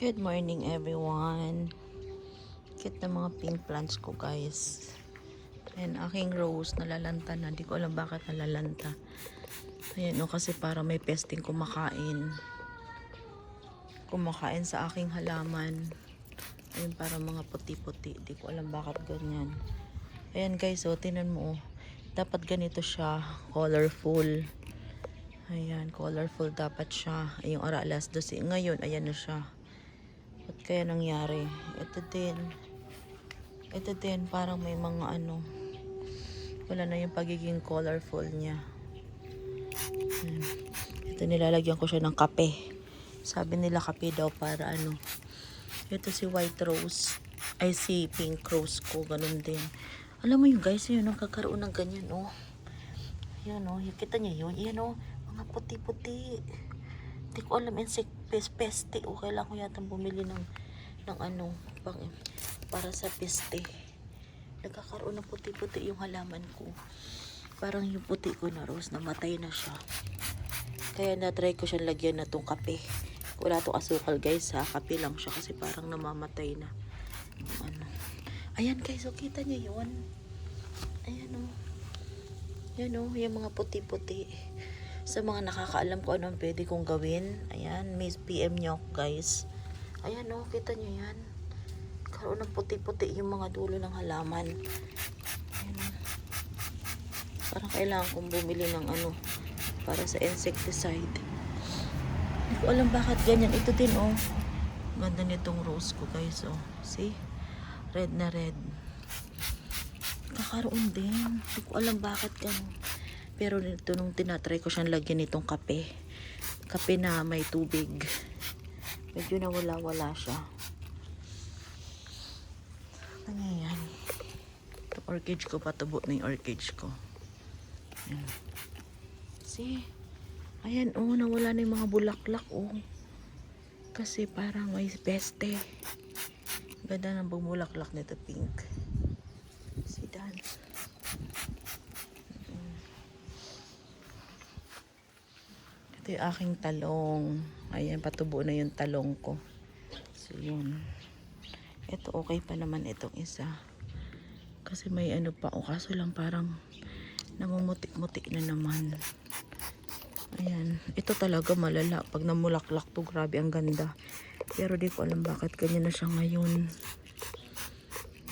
Good morning everyone. Cute na mga pink plants ko guys. Ayan, aking rose nalalanta na. Di ko alam bakit nalalanta. Ayan o, kasi para may pesting kumakain. Kumakain sa aking halaman. Ayun, para mga puti-puti. Di ko alam bakit ganyan. Ayan guys, o, tinan mo. oh. Dapat ganito siya. Colorful. Ayan, colorful dapat siya. Ay, Yung ara alas 12. Ngayon, ayan na siya. Ba't kaya nangyari? Ito din. Ito din, parang may mga ano. Wala na yung pagiging colorful niya. Ayan. Ito nilalagyan ko siya ng kape. Sabi nila kape daw para ano. Ito si white rose. Ay si pink rose ko. Ganun din. Alam mo yung guys, yun, nagkakaroon ng ganyan, oh. Yan, oh. Kita niya yun? Yan, oh. Mga puti-puti. Hindi ko alam, insect pest, peste. O, kailangan ko yata bumili ng, ng ano, pang, para sa peste. Nagkakaroon ng puti-puti yung halaman ko. Parang yung puti ko na rose, namatay na siya. Kaya na-try ko siyang lagyan na tong kape. Wala tong asukal guys ha. Kape lang siya kasi parang namamatay na. Ano. Ayan guys, so kita niyo yun. Ayan o. Yan o, yung mga puti-puti. Sa mga nakakaalam ko ano ang pwede kong gawin. Ayan, miss PM nyo guys. Ayan o, kita nyo yan. Karoon ng puti-puti yung mga dulo ng halaman. Ayan. Parang kailangan kong bumili ng ano, para sa insecticide. Hindi ko alam bakit ganyan. Ito din oh. Ganda nitong rose ko guys oh. See? Red na red. Kakaroon din. Hindi ko alam bakit ganun. Pero nito nung tinatry ko siyang lagyan nitong kape. Kape na may tubig. Medyo nawala-wala siya. Ano yan? Ito orchid ko, patubo na yung orchid ko. Ayan. See? Ayan, oh, nawala na yung mga bulaklak, oh. Kasi parang may peste. Ganda ng bumulaklak nito, pink. See that? Ito yung aking talong. Ayan, patubo na yung talong ko. So, yun. Ito, okay pa naman itong isa. Kasi may ano pa, o kaso lang parang namumutik-mutik na naman. Ayan. Ito talaga malala. Pag namulaklak to, grabe ang ganda. Pero di ko alam bakit ganyan na siya ngayon.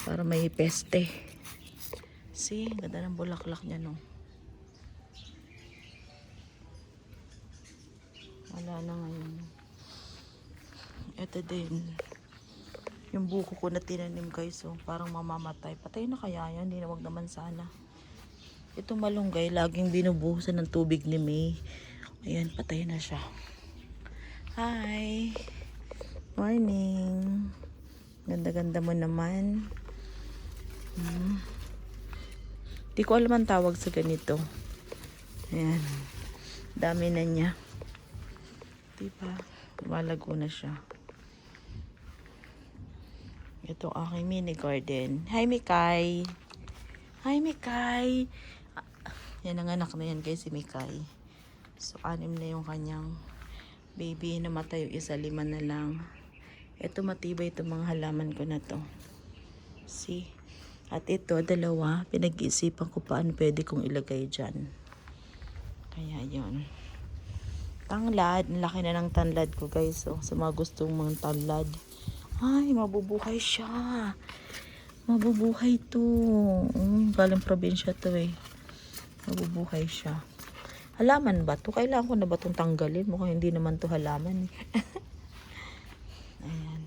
Para may peste. See, ganda ng bulaklak niya, no? Wala na ngayon. Ito din. Yung buko ko na tinanim guys, oh, parang mamamatay. Patay na kaya yan? Hindi na wag naman sana. Ito malunggay, laging binubuhusan ng tubig ni May. Ayan, patay na siya. Hi! Morning! Ganda-ganda mo naman. Hmm. Di ko alam ang tawag sa ganito. Ayan. Dami na niya. Diba? Lumalago na siya. Ito aking mini garden. Hi, Mikay! Hi, Mikay! Ah, Yan ang anak na yan kay si Mikay. So, anim na yung kanyang baby. Namatay yung isa, lima na lang. Ito matibay itong mga halaman ko na to. See? At ito, dalawa, pinag-iisipan ko paano pwede kong ilagay dyan. Kaya yon Tanglad, ang laki na ng tanlad ko guys. Oh, sa mga gustong mga tanlad. Ay, mabubuhay siya. Mabubuhay to. Mm, galing probinsya to eh. Mabubuhay siya. Halaman ba to? Kailangan ko na ba itong tanggalin? Mukhang hindi naman to halaman eh. Ayan.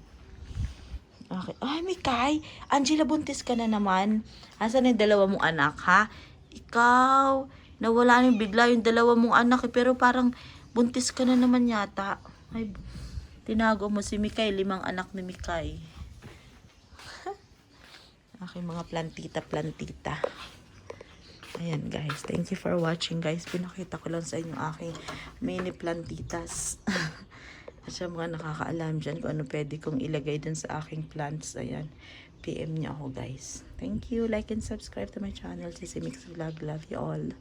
Okay. Ay, Mikay! Angela, buntis ka na naman. Asan yung dalawa mong anak, ha? Ikaw! Nawala na yung bigla yung dalawa mong anak eh, pero parang buntis ka na naman yata. Ay, tinago mo si Mikay, limang anak ni Mikay. Aking mga plantita-plantita. Ayan guys, thank you for watching guys. Pinakita ko lang sa inyo aking mini plantitas. At sa mga nakakaalam dyan kung ano pwede kong ilagay dun sa aking plants. Ayan, PM niyo ako guys. Thank you, like and subscribe to my channel. Sisi Mix Vlog. Love you all.